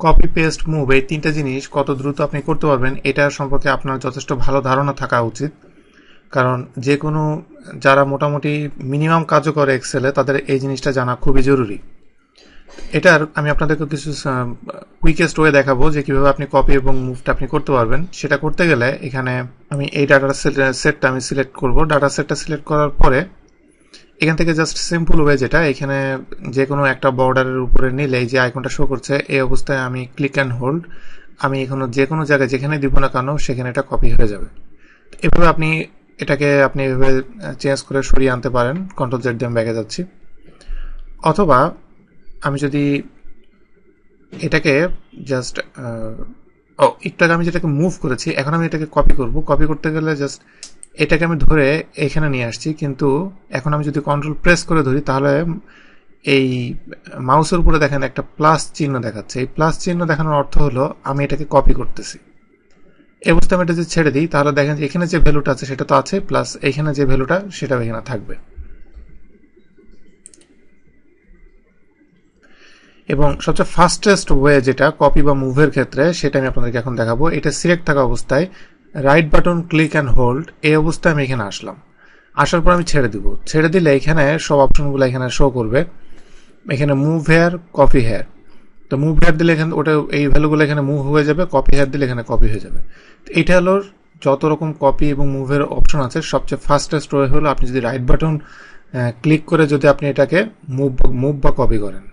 Copy paste move এই তিনটা জিনিস কত দ্রুত আপনি করতে পারবেন, এটা সম্পর্কে আপনার যথেষ্ট ভালো ধারণা থাকা উচিত। কারণ যে কোনো যারা মোটামুটি মিনিমাম কাজও করে এক্সেলে তাদের এই জিনিসটা জানা খুবই জরুরি। এটার আমি আপনাদেরকে কিছু কুইকেস্ট ওয়ে দেখাবো যে কীভাবে আপনি কপি এবং মুভটা আপনি করতে পারবেন। সেটা করতে গেলে এখানে আমি এই ডাটা সেটটা আমি সিলেক্ট করব। ডাটা সেটটা সিলেক্ট করার পরে এখান থেকে জাস্ট সিম্পল ওয়ে যেটা, এখানে যে কোনো একটা বর্ডারের উপরে নিলে যে আইকনটা শো করছে, এই অবস্থায় আমি ক্লিক অ্যান্ড হোল্ড আমি এখানে যে কোনো জায়গায় যেখানে দিব না কেন, সেখানে এটা কপি হয়ে যাবে। এভাবে আপনি এটাকে আপনি এভাবে চেঞ্জ করে সরিয়ে আনতে পারেন কন্ট্রোল জেড দিয়ে ব্যাগে যাচ্ছি। অথবা আমি যদি এটাকে জাস্ট ও, একটু আগে আমি যেটাকে মুভ করেছি, এখন আমি এটাকে কপি করব। কপি করতে গেলে জাস্ট এটাকে আমি ধরে এখানে নিয়ে আসছি, কিন্তু এখন আমি যদি কন্ট্রোল প্রেস করে ধরি, তাহলে এই মাউসের উপরে দেখেন একটা প্লাস চিহ্ন দেখাচ্ছে। এই প্লাস চিহ্ন দেখানোর অর্থ হলো আমি এটাকে কপি করতেছি। অবস্থায় আমি এটা যদি ছেড়ে দিই, তাহলে দেখেন এখানে যে ভ্যালুটা আছে সেটা তো আছে প্লাস এখানে যে ভ্যালুটা সেটাও এখানে থাকবে। এবং সবচেয়ে ফাস্টেস্ট ওয়ে যেটা কপি বা মুভের ক্ষেত্রে, সেটা আমি আপনাদেরকে এখন দেখাবো। এটা সিলেক্ট থাকা অবস্থায় right button click and hold এই অবস্থায় আমি এখানে আসলাম। আসার পর আমি ছেড়ে দিব। ছেড়ে দিলে এখানে সব অপশনগুলো এখানে শো করবে। এখানে মুভ হেয়ার কপি হেয়ার তো মুভ হেয়ার দিলে এখানে ওটা এই ভ্যালুগুলো এখানে মুভ হয়ে যাবে কপি হেয়ার দিলে এখানে কপি হয়ে যাবে। এইটা হলো যত রকম কপি এবং মুভের অপশন আছে, সবচেয়ে ফাস্টেস্ট ওয়ে হলো আপনি যদি রাইট বাটন ক্লিক করে যদি আপনি এটাকে মুভ মুভ বা কপি করেন।